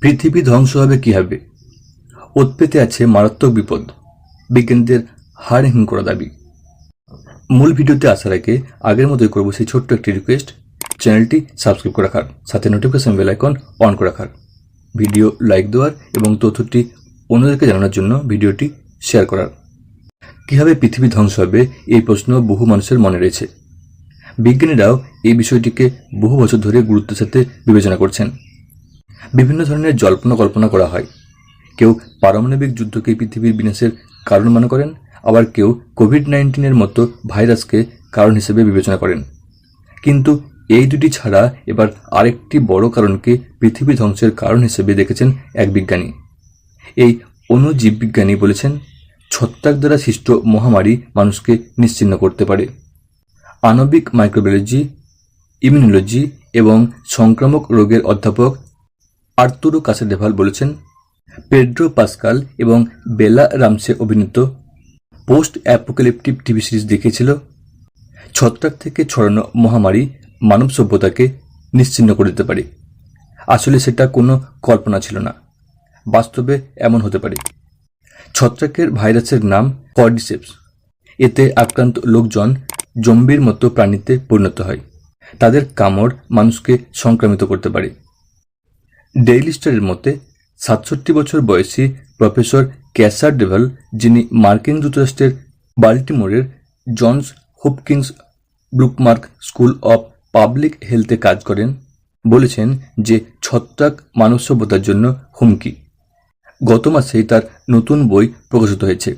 পৃথিবী ধ্বংস হবে কীভাবে? উৎপেতে আছে মারাত্মক বিপদ। বিজ্ঞানীদের হাড় হিম করা দাবি। মূল ভিডিওতে আসার আগে আগের মতোই করব সেই ছোট্ট একটি রিকোয়েস্ট চ্যানেলটি সাবস্ক্রাইব করে রাখার, সাথে নোটিফিকেশন বেল আইকন অন করে রাখার। ভিডিও লাইক দেওয়ার এবং তথ্যটি অন্যদেরকে জানানোর জন্য ভিডিওটি শেয়ার করার। কীভাবে পৃথিবী ধ্বংস হবে, এই প্রশ্ন বহু মানুষের মনে রয়েছে। বিজ্ঞানীরাও এই বিষয়টিকে বহু বছর ধরে গুরুত্বের সাথে বিবেচনা করছেন। বিভিন্ন ধরনের জল্পনা কল্পনা করা হয়। কেউ পারমাণবিক যুদ্ধকে পৃথিবীর বিনাশের কারণ মনে করেন, আবার কেউ কোভিড নাইন্টিনের মতো ভাইরাসকে কারণ হিসেবে বিবেচনা করেন। কিন্তু এই দুটি ছাড়া এবার আরেকটি বড় কারণকে পৃথিবী ধ্বংসের কারণ হিসেবে দেখেছেন এক বিজ্ঞানী। এই অণুজীব বিজ্ঞানী বলেছেন, ছত্রাক দ্বারা সৃষ্ট মহামারী মানুষকে নিশ্চিহ্ন করতে পারে। আণবিক মাইক্রোবায়োলজি ইমিউনোলজি এবং সংক্রামক রোগের অধ্যাপক আর্তুরো কাসাডেভাল বলেছেন, পেড্রো পাস্কাল এবং বেলা রামসে অভিনীত পোস্ট অ্যাপোকালিপটিক টিভি সিরিজ দেখিয়েছিল, ছত্রাক থেকে ছড়ানো মহামারী মানব সভ্যতাকে নিশ্চিহ্ন করে দিতে পারে। আসলে সেটা কোনো কল্পনা ছিল না, বাস্তবে এমন হতে পারে। ছত্রাকের ভাইরাসের নাম কর্ডিসেপস। এতে আক্রান্ত লোকজন জম্বির মতো প্রাণীতে পরিণত হয়। তাদের কামড় মানুষকে সংক্রামিত করতে পারে। ডেইলি স্টারের মতে সাতষট্টি বছর বয়সী প্রফেসর ক্যাসার ডেভাল, যিনি মার্কিন যুক্তরাষ্ট্রের বাল্টিমোরের জনস হোপকিন্স ব্রুকমার্ক স্কুল অব পাবলিক হেলথে কাজ করেন, বলেছেন যে ছত্রাক মানব সভ্যতার জন্য হুমকি। গত মাসেই তার নতুন বই প্রকাশিত হয়েছে।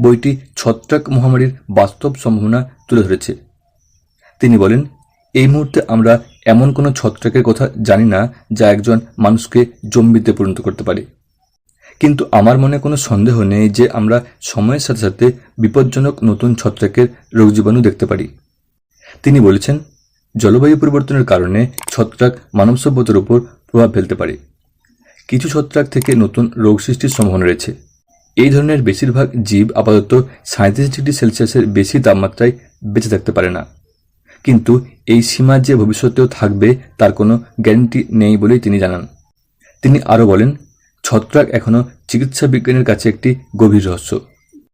বইটি ছত্রাক মহামারীর বাস্তব সম্ভাবনা তুলে ধরেছে। তিনি বলেন, এই মুহূর্তে আমরা এমন কোনো ছত্রাকের কথা জানি না যা একজন মানুষকে জম্বিতে পরিণত করতে পারে। কিন্তু আমার মনে কোনো সন্দেহ নেই যে আমরা সময়ের সাথে সাথে বিপজ্জনক নতুন ছত্রাকের রোগ জীবাণু দেখতে পারি। তিনি বলেছেন, জলবায়ু পরিবর্তনের কারণে ছত্রাক মানব সভ্যতার উপর প্রভাব ফেলতে পারে। কিছু ছত্রাক থেকে নতুন রোগ সৃষ্টির সম্ভাবনা রয়েছে। এই ধরনের বেশিরভাগ জীব আপাতত সাঁত্রিশ ডিগ্রি সেলসিয়াসের বেশি তাপমাত্রায় বেঁচে থাকতে পারে না। কিন্তু এই সীমা যে ভবিষ্যতেও থাকবে তার কোনো গ্যারান্টি নেই বলেই তিনি জানান। তিনি আরও বলেন, ছত্রাক এখনও চিকিৎসা বিজ্ঞানের কাছে একটি গভীর রহস্য।